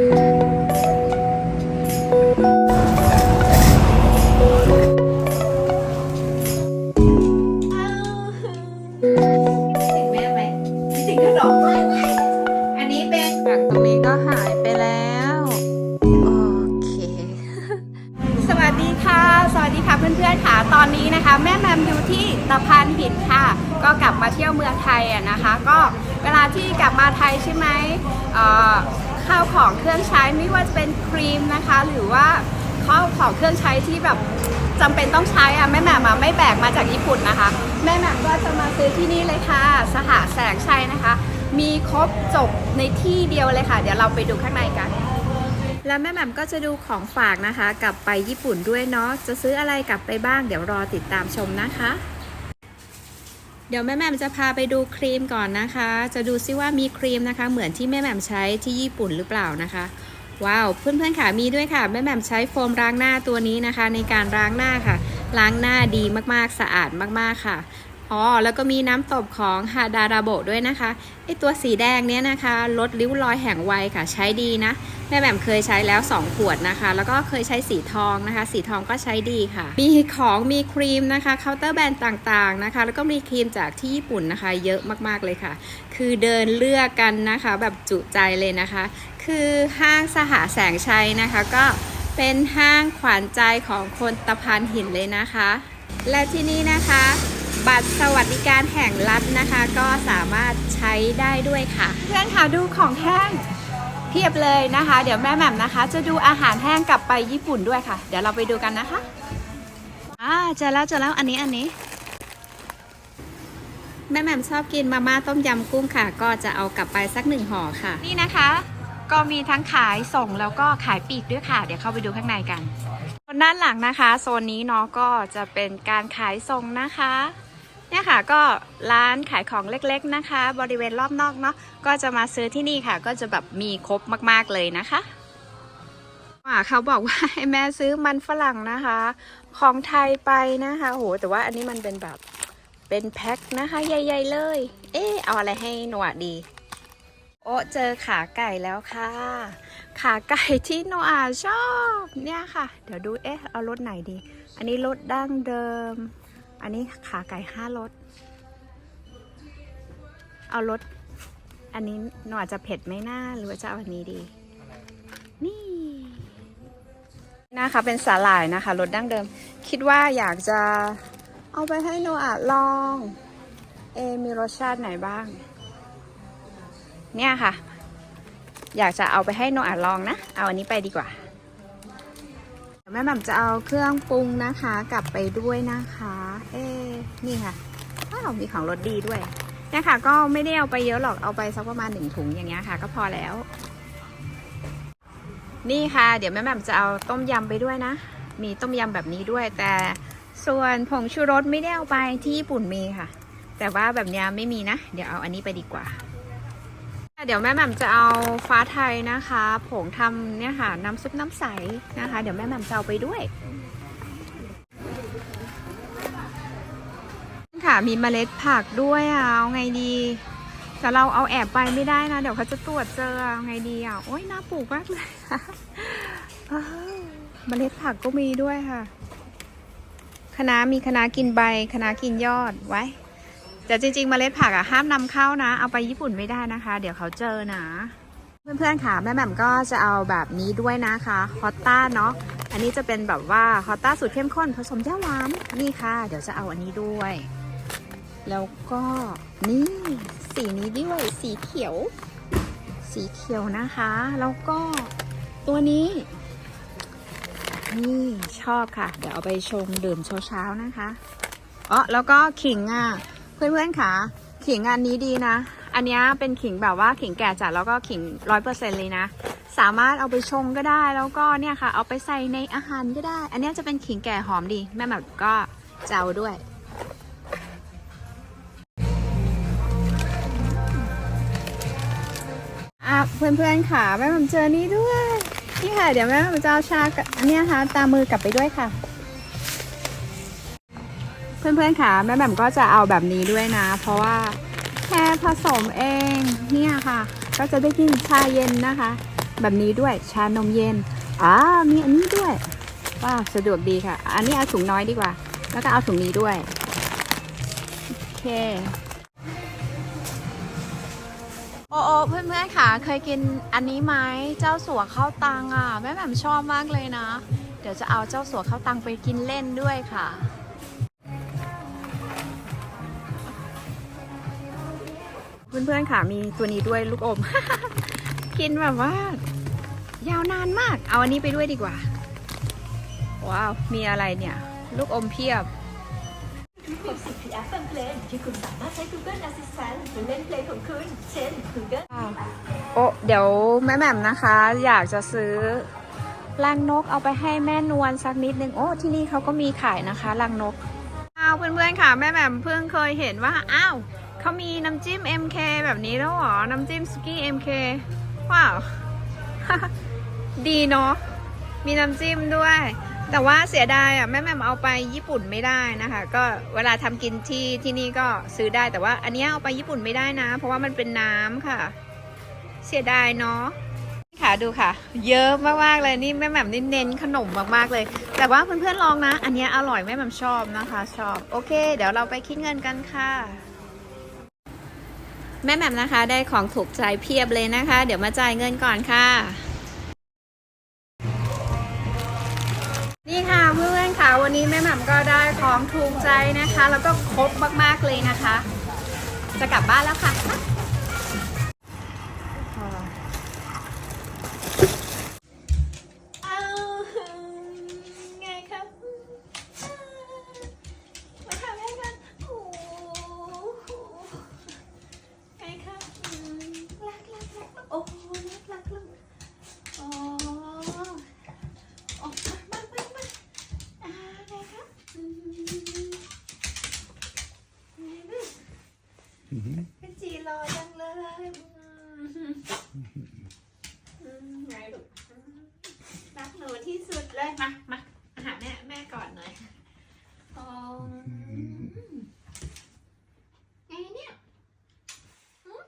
ถึงแม่ไหมถึงขนมอันนี้เป็นฝั่งตรงนี้ก็หายไปแล้ว โอเค สวัสดีค่ะ สวัสดีค่ะเพื่อนๆค่ะ ตอนนี้นะคะ แม่แมมอยู่ที่ตะพานหินค่ะ ก็กลับมาเที่ยวเมืองไทยอะนะคะ ก็เวลาที่กลับมาไทยใช่ไหมเอ่อ ข้าวของเครื่องใช้ไม่ว่าจะเป็นครีมนะคะ หรือว่าข้าวของเครื่องใช้ที่แบบจำเป็นต้องใช้อะแม่แหม่มอะไม่แบกมาจากญี่ปุ่นนะคะ แม่แหม่มก็จะมาซื้อที่นี่เลยค่ะ สหแสงชัยนะคะ มีครบจบในที่เดียวเลยค่ะ เดี๋ยวเราไปดูข้างในกัน แล้วแม่แหม่มก็จะดูของฝากนะคะ กลับไปญี่ปุ่นด้วยเนาะจะซื้ออะไรกลับไปบ้าง เดี๋ยวรอติดตามชมนะคะ เดี๋ยวแม่แม่มจะพาไปดูครีมก่อนนะคะ จะดูซิว่ามีครีมนะคะ เหมือนที่แม่แม่มใช้ที่ญี่ปุ่นหรือเปล่านะคะ ว้าว เพื่อนๆค่ะมีด้วยค่ะ แม่แม่มใช้โฟมล้างหน้าตัวนี้นะคะ ในการล้างหน้าค่ะ ล้างหน้าดีมากๆสะอาดมากๆค่ะ อ๋อ แล้วก็มีน้ำตบของฮาดาราโบด้วยนะคะไอตัวสีแดงเนี้ยนะคะ ลดริ้วรอยแห่งวัยค่ะ ใช้ดีนะ แม่แหม่มเคยใช้แล้ว 2 ขวดนะคะ แล้วก็เคยใช้สีทองนะคะ สีทองก็ใช้ดีค่ะ มีของมีครีมนะคะ เคาน์เตอร์แบรนด์ต่างๆนะคะ แล้วก็มีครีมจากที่ญี่ปุ่นนะคะ เยอะมากๆเลยค่ะ คือเดินเลือกกันนะคะ แบบจุใจเลยนะคะ คือห้างสหแสงชัยนะคะ ก็เป็นห้างขวัญใจของคนตะพานหินเลยนะคะ และที่นี่นะคะ บัตรสวัสดิการแห่งรัฐนะคะ ก็สามารถใช้ได้ด้วยค่ะ เพื่อนค่ะดูของแห้งเพียบเลยนะคะ เดี๋ยวแม่แหม่มนะคะ จะดูอาหารแห้งกลับไปญี่ปุ่นด้วยค่ะ เดี๋ยวเราไปดูกันนะคะอ่าเจอแล้วเจอแล้วอันนี้อันนี้ แม่แหม่มชอบกินมาม่าต้มยำกุ้งค่ะ ก็จะเอากลับไปสักหนึ่งห่อค่ะ นี่นะคะ ก็มีทั้งขายส่งแล้วก็ขายปลีกด้วยค่ะ เดี๋ยวเข้าไปดูข้างในกันโซนด้านหลังนะคะ โซนนี้เนาะก็จะเป็นการขายส่งนะคะ เนี่ยค่ะก็ร้านขายของเล็กๆนะคะ บริเวณรอบนอกเนาะก็จะมาซื้อที่นี่ค่ะ ก็จะแบบมีครบมากๆเลยนะคะเขาบอกว่าให้แม่ซื้อมันฝรั่งนะคะ ของไทยไปนะคะโหแต่ว่าอันนี้มันเป็นแบบเป็นแพ็คนะคะ ใหญ่ๆเลย เอ๊เอาอะไรให้หนวดดี โอ้เจอขาไก่แล้วค่ะ ขาไก่ที่โนอาชอบเนี่ยค่ะ เดี๋ยวดูเอ๊ะเอารสไหนดี อันนี้รสดั้งเดิม อันนี้ขาไก่ห้ารสเอารสอันนี้หนูอาจจะเผ็ดไหม่น่าหรือว่าจะเอาอันนี้ดี นี่นะคะเป็นสาหร่ายนะคะรสดั้งเดิม คิดว่าอยากจะเอาไปให้โนอาลอง เอมีรสชาติไหนบ้าง เนี่ยค่ะ อยากจะเอาไปให้โนอาลองนะ เอาอันนี้ไปดีกว่าแม่หม่มจะเอาเครื่องปรุงนะคะ กลับไปด้วยนะคะ เอ๊ะนี่ค่ะว้าวมีของรสดีด้วยเนี่ยค่ะ ก็ไม่ได้เอาไปเยอะหรอกเอาไปสักประมาณหนึ่งถุงอย่างเงี้ยค่ะ ก็พอแล้ว นี่ค่ะ เดี๋ยวแม่แหม่มจะเอาต้มยำไปด้วยนะ มีต้มยำแบบนี้ด้วย แต่ส่วนผงชูรสไม่ได้เอาไปที่ญี่ปุ่นมีค่ะ แต่ว่าแบบเนี้ยไม่มีนะ เดี๋ยวเอาอันนี้ไปดีกว่า เดี๋ยวแม่แหม่มจะเอาฟ้าไทยนะคะ ผงทำเนี่ยค่ะน้ำซุปน้ำใสนะคะ เดี๋ยวแม่แหม่มจะเอาไปด้วย ค่ะมีเมล็ดผักด้วยอะเอาไงดีแต่เราเอาแอบไปไม่ได้นะ เดี๋ยวเขาจะตรวจเจอเอาไงดีอะโอ้ยน่าปลูกมากเลยเมล็ดผักก็มีด้วยค่ะคณะมีคณะกินใบคณะกินยอดไว้แต่จริงๆเมล็ดผักอะห้ามนำเข้านะ เอาไปญี่ปุ่นไม่ได้นะคะ เดี๋ยวเขาเจอนะเพื่อนๆค่ะแม่แหม่มก็จะเอาแบบนี้ด้วยนะคะฮอตต้าเนาะอันนี้จะเป็นแบบว่าฮอตต้าสูตรเข้มข้นผสมย่าหวานนี่ค่ะ เดี๋ยวจะเอาอันนี้ด้วย แล้วก็นี่สีนี้ด้วยสีเขียว สีเขียวนะคะ แล้วก็ตัวนี้ นี่ชอบค่ะ เดี๋ยวเอาไปชงดื่มเช้าๆนะคะอ๋อแล้วก็ขิงอะเพื่อนๆค่ะขิงอันนี้ดีนะ อันนี้เป็นขิงแบบว่าขิงแก่จัดแล้วก็ขิงร้อยเปอร์เซ็นเลยนะ สามารถเอาไปชงก็ได้แล้วก็เนี่ยค่ะ เอาไปใส่ในอาหารก็ได้ อันนี้จะเป็นขิงแก่หอมดี แม่แบบก็จะเอาด้วย เพื่อนๆค่ะแม่ผมเจอนี่ด้วยนี่ค่ะเดี๋ยวแม่ผมจะเอาชากอันเนี้ยค่ะตามมือกลับไปด้วยค่ะ เพื่อนๆค่ะแม่แหม่มก็จะเอาแบบนี้ด้วยนะ เพราะว่าแค่ผสมเองเนี่ยค่ะ ก็จะได้กินชาเย็นนะคะ แบบนี้ด้วยชานมเย็นอ่ามีอันนี้ด้วยว้าวสะดวกดีค่ะ อันนี้เอาถุงน้อยดีกว่า แล้วก็เอาถุงนี้ด้วยโอเค โอ้โอเพื่อนๆค่ะ เคยกินอันนี้ไหมเจ้าสัวข้าวตังอะแม่แหม่มชอบมากเลยนะ เดี๋ยวจะเอาเจ้าสัวข้าวตังไปกินเล่นด้วยค่ะเพื่อนๆ ค่ะ มีตัวนี้ด้วยลูกอม กินแบบว่า ยาวนานมาก เอาอันนี้ไปด้วยดีกว่า ว้าว มีอะไรเนี่ย ลูกอมเพียบ กดสิทธิแอปฟังเพลงที่คุณสามารถใช้ Google Assistant หรือเล่นเพลงของคุณ เช่น Google โอ้เดี๋ยวแม่แหม่มนะคะ อยากจะซื้อรังนกเอาไปให้แม่นวลสักนิดนึง โอ้ ที่นี่เขาก็มีขายนะคะรังนก อ้าวเพื่อนๆค่ะ แม่แหม่มเพิ่งเคยเห็นว่า อ้าวเขามีน้ำจิ้ม MK แบบนี้แล้วเหรอ น้ำจิ้มสกี้ MK ว้าว ดีเนาะมีน้ำจิ้มด้วย แต่ว่าเสียดายอะแม่แม่มเอาไปญี่ปุ่นไม่ได้นะคะ ก็เวลาทำกินที่ที่นี่ก็ซื้อได้แต่ว่า อันนี้เอาไปญี่ปุ่นไม่ได้นะ เพราะว่ามันเป็นน้ำค่ะ เสียดายเนาะค่ะดูค่ะ เยอะมากๆเลยนี่แม่แหม่มนี่เน้นขนมมากๆเลย แต่ว่าเพื่อนๆลองนะ อันนี้อร่อยแม่แหม่มชอบนะคะ ชอบโอเค เดี๋ยวเราไปคิดเงินกันค่ะ แม่แหม่มนะคะ ได้ของถูกใจเพียบเลยนะคะ เดี๋ยวมาจ่ายเงินก่อนค่ะ นี่ค่ะเพื่อนๆค่ะวันนี้แม่หม่ำก็ได้ของถูกใจนะคะ แล้วก็ครบมากๆเลยนะคะ จะกลับบ้านแล้วค่ะเอาไงครับมาทำให้กันโอ้โหไงครับอืมรักรักรักโอ้โหรักรักรักอ๋อ ออกมามามามาอ่าไงครับอืมไงลูกเป็นจีรอจังเลยอืมอืมไงลูกอืมรักหนูที่สุดเลย มามามาหาแม่แม่ก่อนหน่อยอ๋อไงเนี่ยหืม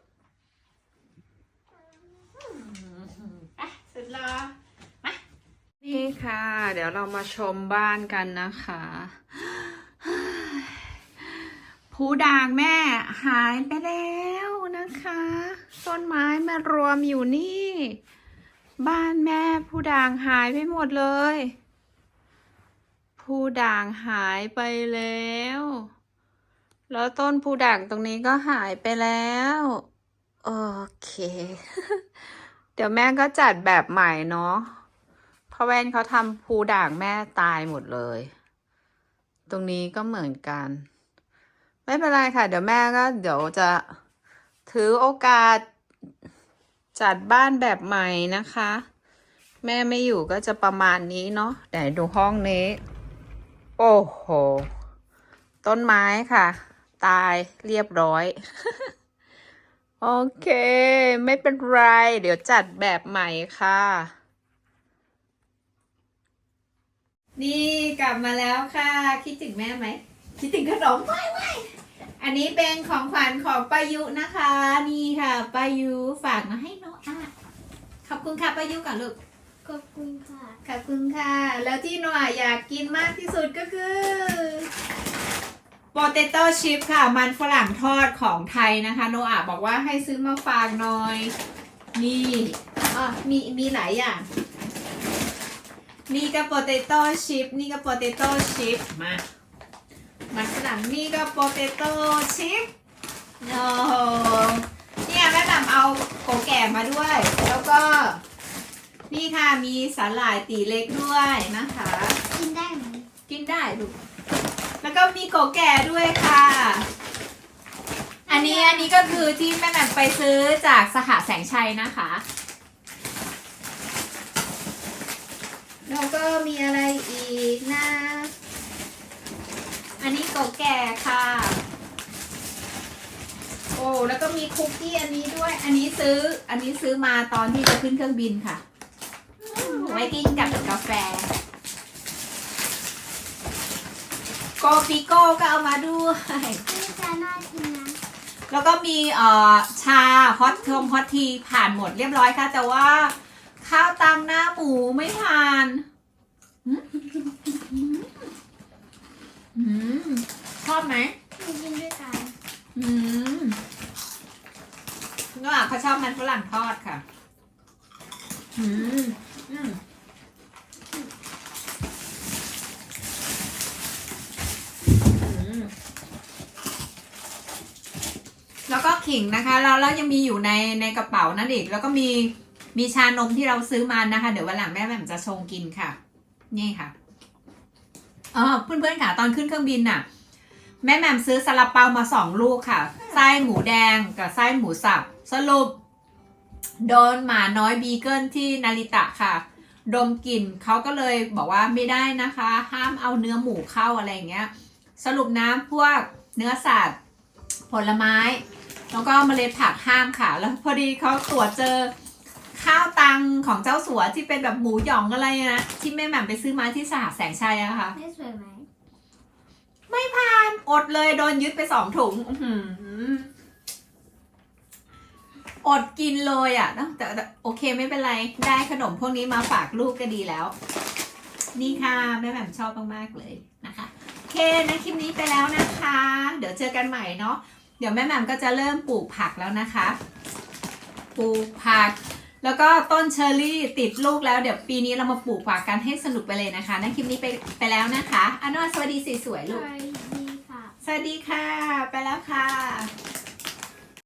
อืมไปสุดรอ นี่ค่ะ เดี๋ยวเรามาชมบ้านกันนะคะ ผู้ด่างแม่หายไปแล้วนะคะ ต้นไม้มารวมอยู่นี่ บ้านแม่ผู้ด่างหายไปหมดเลย ผู้ด่างหายไปแล้ว แล้วต้นผู้ด่างตรงนี้ก็หายไปแล้วโอเค เดี๋ยวแม่ก็จัดแบบใหม่เนาะ พราะแว่นเขาทำภูด่างแม่ตายหมดเลย ตรงนี้ก็เหมือนกัน ไม่เป็นไรค่ะ เดี๋ยวแม่ก็ เดี๋ยวจะถือโอกาสจัดบ้านแบบใหม่นะคะ แม่ไม่อยู่ก็จะประมาณนี้เนาะไหนดูห้องนี้ โอ้โห ต้นไม้ค่ะ ตายเรียบร้อย โอเค ไม่เป็นไร เดี๋ยวจัดแบบใหม่ค่ะ นี่กลับมาแล้วค่ะ คิดถึงแม่ไหม คิดถึงขนมไม่ไม่อันนี้เป็นของขวัญของป้ายุนะคะ นี่ค่ะป้ายุฝากมาให้น้องอะขอบคุณค่ะป้ายุก่อนลูกขอบคุณค่ะ ขอบคุณค่ะ แล้วที่โนอาอยากกินมากที่สุดก็คือ potato chip ค่ะ มันฝรั่งทอดของไทยนะคะ โนอาบอกว่าให้ซื้อมาฝากหน่อย นี่อะมีมีหลายอย่าง นี่ก็ potato chip นี่ก็ potato chip มามันฝรั่งนี่ก็ potato chip โอ้โหเนี่ยแม่ดำเอาโกแก่มาด้วย แล้วก็ นี่ค่ะมีสาหร่ายตีเล็กด้วยนะคะ กินได้ไหมกินได้ลูกแล้วก็มีโกแก่ด้วยค่ะ อันนี้อันนี้ก็คือที่แม่แหม่มไปซื้อจากสหแสงชัยนะคะ แล้วก็มีอะไรอีกนะ อันนี้โกแก่ค่ะ โอ้แล้วก็มีคุกกี้อันนี้ด้วย อันนี้ซื้อ อันนี้ซื้อมาตอนที่จะขึ้นเครื่องบินค่ะ ไว้กินกับกาแฟ โกปิโก้ก็เอามาด้วย นี่จะน่ากินนะแล้วก็มีเอ่อชาฮอตทงฮอตทีผ่านหมดเรียบร้อยค่ะ แต่ว่า ขข้าวตังหน้าหมูไม่ผ่านอืมอืมชอบไหมกินด้วยกันอืมก็เขาชอบมันฝรั่งทอดค่ะอืมอืมอืมแล้วก็ขิงนะคะ เราแล้วยังมีอยู่ในในกระเป๋านั่นอีก แล้วก็มี มีชานมที่เราซื้อมานะคะ เดี๋ยววันหลังแม่แหม่มจะชงกินค่ะ นี่ค่ะอ๋อเพื่อนๆค่ะ ตอนขึ้นเครื่องบินน่ะ แม่แหม่มซื้อซาลาเปามาสองลูกค่ะไส้หมูแดงกับไส้หมูสับสรุปโดนหมาน้อยบีเกิลที่นาริตะค่ะ ดมกลิ่นเขาก็เลยบอกว่าไม่ได้นะคะ ห้ามเอาเนื้อหมูเข้าอะไรอย่างเงี้ย สรุปน้ำพวกเนื้อสัตว์ผลไม้ แล้วก็เมล็ดผักห้ามค่ะ แล้วพอดีเขาตรวจเจอ ข้าวตังของเจ้าสัวที่เป็นแบบหมูหยองอะไรนะที่แม่แหม่มไปซื้อมาที่สหแสงชัยอะค่ะ ไม่สวยไหมไม่ผ่านอดเลยโดนยึดไปสองถุงอื้อหืออดกินเลยอะเนอะแต่แต่โอเคไม่เป็นไรได้ขนมพวกนี้มาฝากลูกก็ดีแล้ว นี่ค่ะแม่แหม่มชอบมากๆเลยนะคะโอเคนะคลิปนี้ไปแล้วนะคะ เดี๋ยวเจอกันใหม่เนาะเดี๋ยวแม่แหม่มก็จะเริ่มปลูกผักแล้วนะคะ ปลูกผัก แล้วก็ต้นเชอร์รี่ติดลูกแล้วเดี๋ยวปีนี้เรามาปลูกผักกันให้สนุกไปเลยนะคะนะคลิปนี้ไปไปแล้วนะคะอันนว่าสวัสดีสวยๆลูก สวยดีค่ะ สวัสดีค่ะ ไปแล้วค่ะ